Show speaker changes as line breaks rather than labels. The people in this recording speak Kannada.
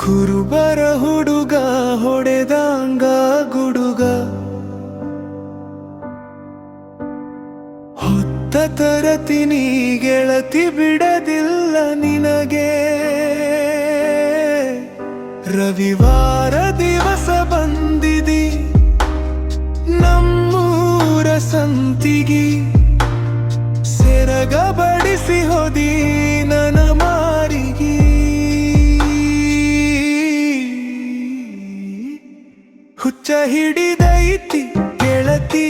ಕುರುಬರ ಹುಡುಗ, ಹೊಡೆದಂಗ ಗುಡುಗ. ಹೊತ್ತ ತರತಿನಿ ಗೆಳತಿ ಬಿಡದಿಲ್ಲ ನಿನಗೆ. ರವಿವಾರ ದಿವಸ ಬಂದಿದಿ, ನಮ್ಮೂರ ಸಂತಿಗಿ. ಸೆರಗ ಹುಚ್ಚ ಹಿಡಿದೈತಿ ಗೆಳತಿ